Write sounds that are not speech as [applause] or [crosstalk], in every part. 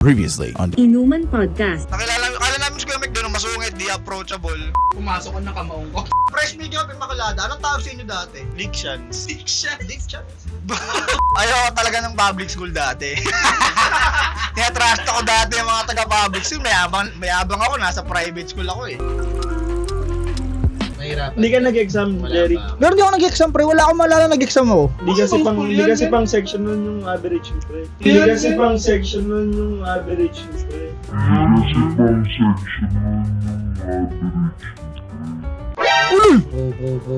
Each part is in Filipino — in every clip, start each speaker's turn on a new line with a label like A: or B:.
A: Previously on
B: Inuman Podcast.
C: Nakilala, akala namin si Kuya Mike doon masungit, di approachable.
D: Pumasok ko ng kamaong ko.
C: Fresh media up yung makalada. Anong tawag sa inyo dati? Dictions.
D: Diction.
C: Dictions? [laughs] Ayaw ko talaga ng public school dati. [laughs] Tinatrust ako dati yung mga taga-public school. Mayabang, mayabang ako, nasa private school ako eh.
D: Mahirapan.
E: Hindi ka nag-exam,
D: Wala
E: Jerry.
D: pa.
F: Pero di ako nag-exam pre, wala akong maalala nag-exam ako.
E: Hindi kasi pang hindi kasi pang section nun yung average mo, pre.
D: Yan,
E: Hindi kasi
D: yan.
E: pang section nun yung average mo, pre.
D: Go, go, go.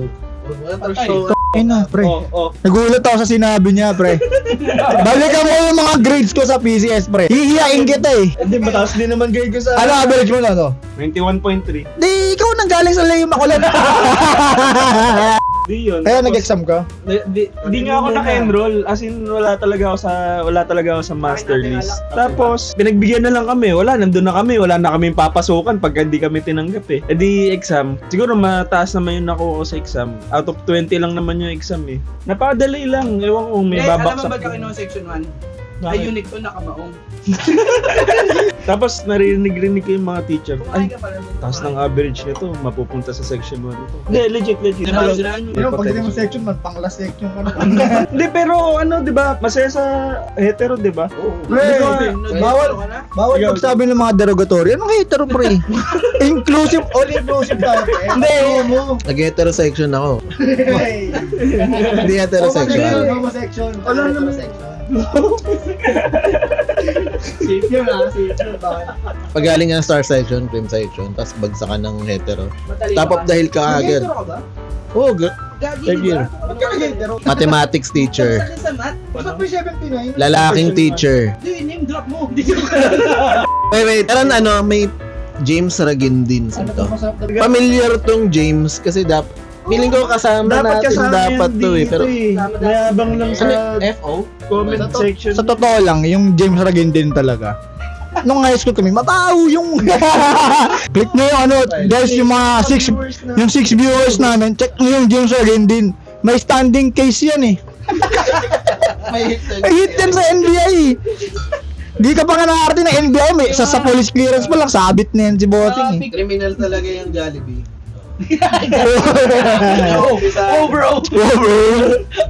D: Wala pa show.
F: Ay na, pre.
E: Oh, oh.
F: Nagulat ako sa sinabi niya, pre. [laughs] Balikan mo yung mga grades ko sa PCS, pre. Hihiyain kita eh.
E: Hindi, mataas din naman grade ko sa...
F: Ano average mo na to?
E: 21.3.
F: Di, ikaw nang galing sa Leyma ko lang. [laughs]
E: Di yun.
F: Kaya nag-exam ka?
E: Di, di, di nga ako naka-enroll. As in, wala talaga ako sa, wala talaga ako sa master list. Tapos, pinagbigyan na lang kami. Wala, nandun na kami. Wala na kami papasukan pag hindi kami tinanggap eh. E di, exam. Siguro mataas naman yung nakuha ko sa exam. Out of 20 lang naman yung exam eh. Napakadali lang. Ewan ko kung may
D: May alam mo
E: babaksak.
D: ba kayo nung section 1?
E: Bakit?
D: Ay, unique to nakamaong. [laughs]
E: Tapos narinig-rinig ko yung mga teacher.
D: Kumain
E: Ay,
D: ka pala.
E: taas ng average nito. Mapupunta sa section 1 ito. Hindi, legit, legit.
D: Diba, nyo?
E: Pero pag hindi mo
F: section, man, pang last section ka [laughs]
E: Hindi, pero ano, di ba? Masaya sa hetero, di ba?
F: Pre, bawal, bawal
E: Ikaw.
F: magsabi ng mga derogatory. Anong hetero, pre? [laughs] inclusive, all inclusive tayo. Hindi. mo.
G: Nag-heterosection ako. Hindi heterosexual.
F: Homosection. Wala naman section. Safe yun ah, safe yun. Bakit?
G: Pag galing nga star section, cream section, tapos bagsakan ng hetero.
D: Matalino
G: Top the hill ka agad.
F: Hetero ka ba?
G: Oo, oh,
D: Gagi,
G: Third
D: di
G: year.
D: ba?
F: Ba't ka nag-hetero?
G: mathematics teacher.
D: Sakit sa mat.
F: Ba't pre 79?
G: Lalaking teacher.
D: Di, name drop mo. [laughs]
G: Wait, wait. Pero ano, may James Ragindin
F: Ano
G: to.
F: to masarap na
G: Familiar tong James kasi dapat Feeling ko kasama
E: Dapat
G: natin
E: kasama
G: dapat to eh. Pero
E: eh. Mayabang lang sa
G: FO?
E: comment section.
F: Sa totoo lang, yung James Ragindin talaga. Nung high school kami, matao yung... [laughs] Click nyo yung ano, guys, yung mga six, yung six viewers namin, check nyo yung James Ragindin. May standing case yan eh. [laughs]
G: May
F: May hit yan sa NBA eh. Di ka pa nga nakarating ng NBA, may, sa, sa police clearance pa lang, sabit na yan si Boting eh.
G: Criminal talaga yung Jollibee.
D: Oh, bro.
F: Oh, bro.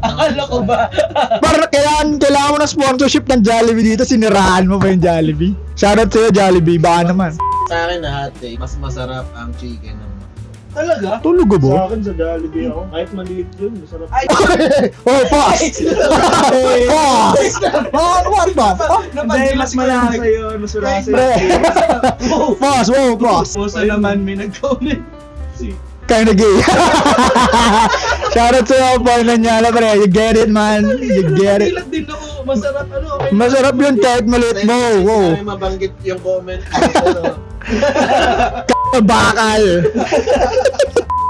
D: Akala ko ba?
F: Para kailangan, kailangan mo ng sponsorship ng Jollibee dito, sinirahan mo pa yung Jollibee. Shoutout sa'yo, Jollibee, baka naman.
G: Sa akin na hot take, mas masarap ang chicken ng
D: Talaga?
F: Tulog ka
E: Sa
F: ba?
E: akin sa Jollibee ako. Kahit maliit yun, masarap.
D: Ay,
F: oh, pause! pause! Oh, what ba?
E: Hindi, mas malasa yun. Mas malasa
F: Pre.
E: yun.
F: Pause, wow, pause.
D: Puso naman may nag-comment.
F: Kinda gay. [laughs] Shoutout sa'yo, Paul Nanyala, pre. You get it, man. You get it.
D: Din ako. Masarap ano. okay.
F: Masarap yun kahit maliit mo. Wow.
G: Hindi mabanggit yung comment. Pero, [laughs]
F: Bakal.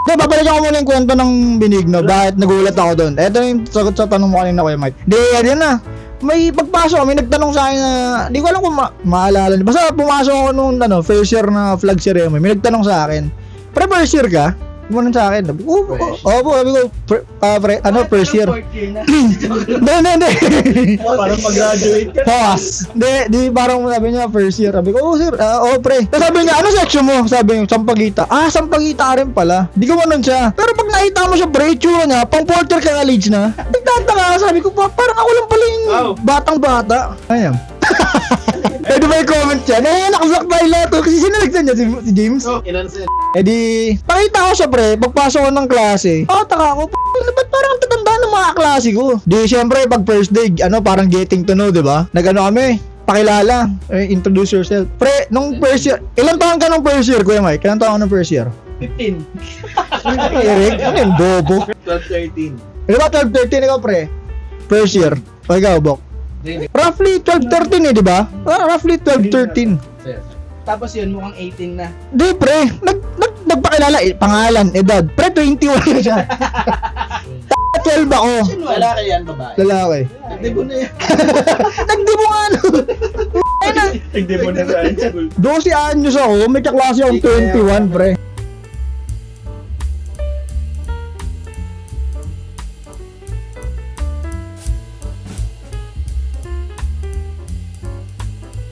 F: Hindi, babalikan ko muna yung kwento ng Benigno. Bakit nagulat ako doon? Ito yung sagot sa tanong mo kanina, Kuya Mike. Hindi, yan na. May pagpasok, may nagtanong sa akin na, di ko alam kung ma- maalala niyo. Basta pumasok ako nung ano, first year na flag ceremony. May nagtanong sa akin, pre, first year ka? Gumanon sa akin. Sabi ko, Oo, oo, oo, sabi ko, pre, ah, pre, ano, first year. [laughs] Hindi, hindi, hindi.
E: Parang pag-graduate ka.
F: Pause. Hindi, di parang sabi niya first year. Sabi ko, oh sir, ah, oh pre. Tapos sabi niya, ano section mo? Sabi niya, Sampagita. Ah, Sampagita rin pala. Di ko manon siya. Pero pag nakita mo siya, pre, tsura niya, pang porter ka college na. Nagtataka ka, sabi ko, pa, parang ako lang pala yung
E: Wow.
F: batang bata. [laughs] Ayan. Pwede ba i-comment siya? Eh, nakasak tayo lahat. oh. Kasi sinalagsan niya si, si James.
G: inansin.
F: Eh di, pakita ko siya pre, pagpasok ko ng klase. Ah, taka ko, p***, ba't parang ang tatanda ng mga klase ko? Di, syempre, pag first day, ano, parang getting to know, di ba? Nagano kami, pakilala, eh, introduce yourself. Pre, nung first year, ilang taon ka nung first year, Kuya Mike? Ilang taon ka nung first year?
D: 15.
F: Eric, ano yung bobo?
G: 12-13.
F: Ilan ba 12, 13 ikaw, pre? First year. O ikaw, Bok? Roughly 12, 13 eh, di ba? Ah, roughly 12, 13.
D: Tapos yun, mukhang 18 na.
F: Di, pre, nag, nag, nagpakilala, eh, pangalan, edad. Pre, 21 na siya. [laughs] 12 ako.
G: Lalaki yan, babae.
F: Lalaki.
G: Nagdibo na yan. [laughs]
F: Nagdibo nga ano.
E: Hindi mo na sa high school.
F: 12 anyos ako, may kaklase akong 21, pre.